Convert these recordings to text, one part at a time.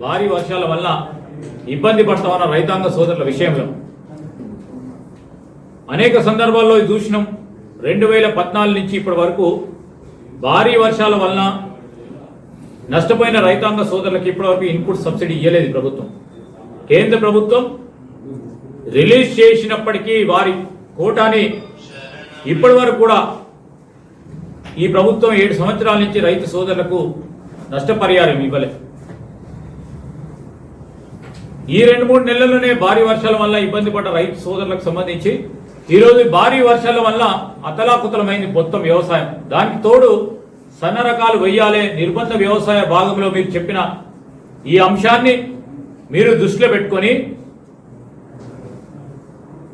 భారీ వర్షాల వల్ల ఇబ్బంది పడతా ఉన్న రైతాంగ సోదరుల విషయంలో. అనేక సందర్భాల్లో చూసినాం. రెండు వేల పద్నాలుగు నుంచి ఇప్పటి వరకు భారీ వర్షాల వలన నష్టపోయిన రైతాంగ సోదరులకు ఇప్పటివరకు ఇన్పుట్ సబ్సిడీ ఇవ్వలేదు ప్రభుత్వం. కేంద్ర ప్రభుత్వం రిలీజ్ చేసినప్పటికీ వారి కోటాని ఇప్పటి వరకు కూడా ఈ ప్రభుత్వం ఏడు సంవత్సరాల నుంచి రైతు సోదరులకు నష్టపరిహారం ఇవ్వలేదు. ఈ రెండు మూడు నెలల్లోనే భారీ వర్షాల వల్ల ఇబ్బంది పడ్డ రైతు సోదరులకు సంబంధించి ఈరోజు భారీ వర్షాల వల్ల అతలాకుతలమైంది మొత్తం వ్యవసాయం. దానికి తోడు సన్న రకాలు వెయ్యాలి నిర్బంధ వ్యవసాయ భాగంలో మీరు చెప్పిన ఈ అంశాన్ని మీరు దృష్టిలో పెట్టుకొని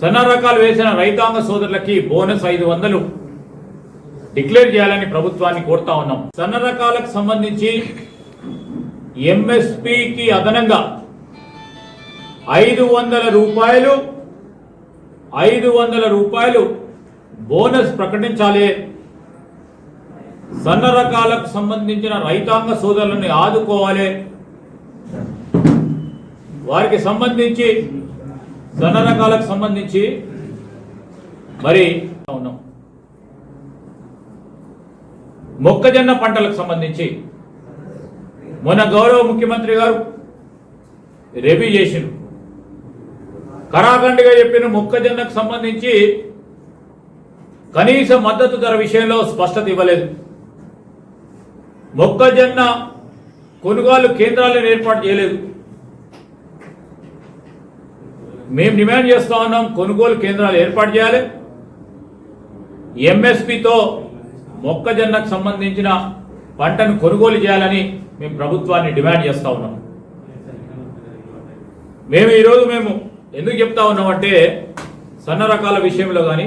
సన్న రకాలు వేసిన రైతాంగ సోదరులకి బోనస్ ఐదు వందలు డిక్లేర్ చేయాలని ప్రభుత్వాన్ని కోరుతా ఉన్నాం. సన్న రకాలకు సంబంధించి ఎంఎస్పికి అదనంగా ఐదు వందల రూపాయలు ఐదు వందల రూపాయలు బోనస్ ప్రకటించాలి. సన్న రకాలకు సంబంధించిన రైతాంగ సోదరులను ఆదుకోవాలి. వారికి సంబంధించి సన్న రకాలకు సంబంధించి మరి ఉన్నాం. మొక్కజొన్న పంటలకు సంబంధించి మొన్న గౌరవ ముఖ్యమంత్రి గారు రెవ్యూ చేసిండు. కరాఖండిగా చెప్పిన మొక్కజొన్నకు సంబంధించి కనీస మద్దతు ధర విషయంలో స్పష్టత ఇవ్వలేదు. మొక్కజొన్న కొనుగోలు కేంద్రాలను ఏర్పాటు చేయలేదు. మేము డిమాండ్ చేస్తూ ఉన్నాం కొనుగోలు కేంద్రాలు ఏర్పాటు చేయాలి. ఎంఎస్పితో మొక్కజొన్నకు సంబంధించిన పంటను కొనుగోలు చేయాలని మేము ప్రభుత్వాన్ని డిమాండ్ చేస్తూ ఉన్నాం. మేము ఈరోజు మేము ఎందుకు చెప్తా ఉన్నామంటే సన్న రకాల విషయంలో కానీ